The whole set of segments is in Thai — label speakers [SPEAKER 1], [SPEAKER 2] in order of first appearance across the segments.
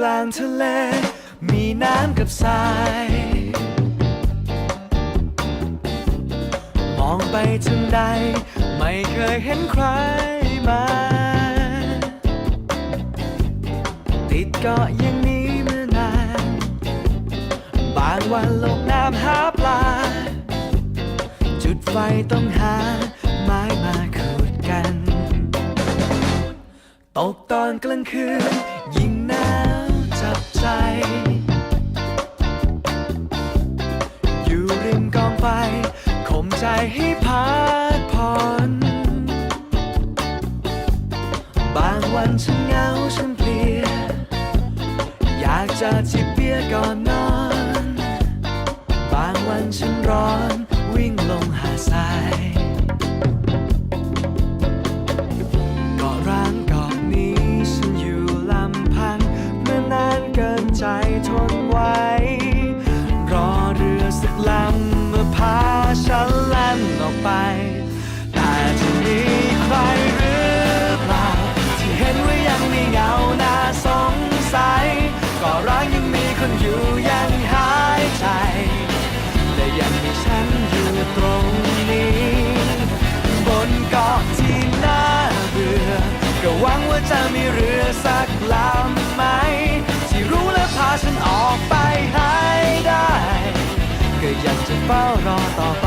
[SPEAKER 1] กลางทะเล มีน้ำกับทราย มองไปถึงใด ไม่เคยเห็นใครมา ติดเกาะอย่างนี้มานาน บางวันลงน้ำหาปลา จุดไฟต้องหา ไม้มาขูดกัน ตกตอนกลางคืนากจะจิบเบียร์ก่อนนอน บางวันฉันร้อนวิ่งลงหาทราย ว่าจะมีเรือสักลำไหม ที่รู้และพาฉันออกไปให้ได้ ก็อยากจะเฝ้ารอต่อไป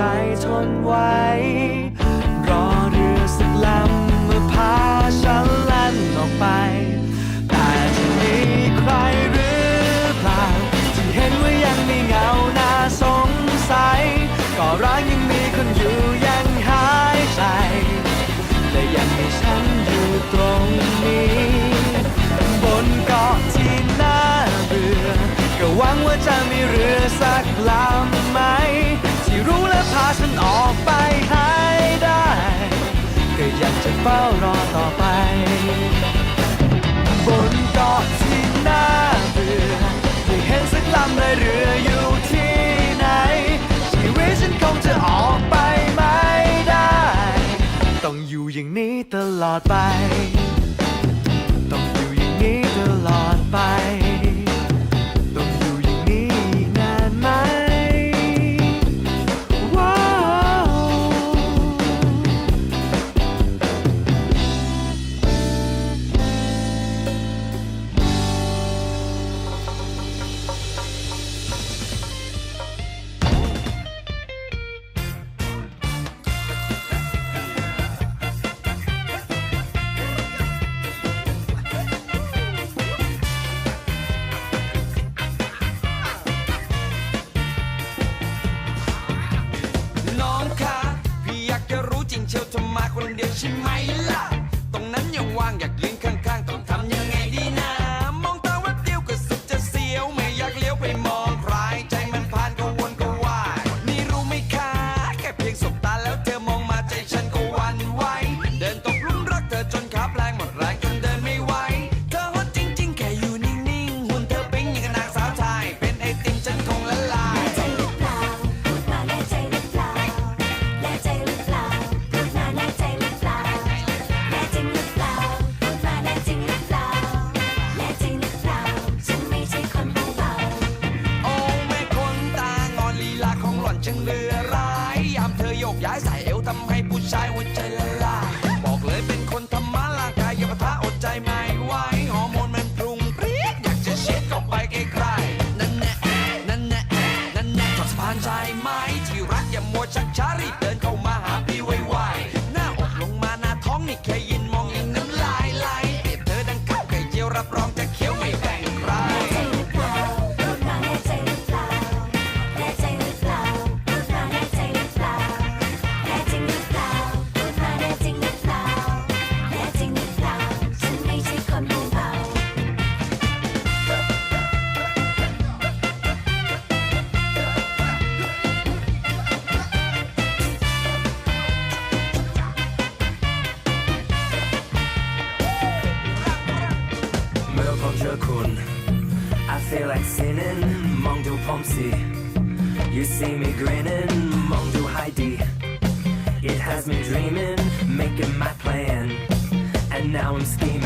[SPEAKER 1] ใจทนไว้ รอเรือสักลำเมื่อพาฉันแล่นออกไป แต่จะมีใครหรือเปล่าที่เห็นว่ายังมีเงาหน่าสงสัย ก็ร้างยังมีคนอยู่ยังหายใจ และยังมีฉันอยู่ตรงนี้ บนเกาะที่น่าเบื่อก็หวังว่าจะมีเรือสักลำ เฝ้ารอต่อไป บนเกาะที่น่าเบื่อไม่เห็นสักลำเลยเรืออยู่ที่ไหน ชีวิตฉันคงจะออกไปไม่ได้ ต้องอยู่อย่างนี้ตลอดไป me, can
[SPEAKER 2] you? sinning. You see me grinning, mong Heidi. It has me dreaming, making my plan, and now I'm scheming.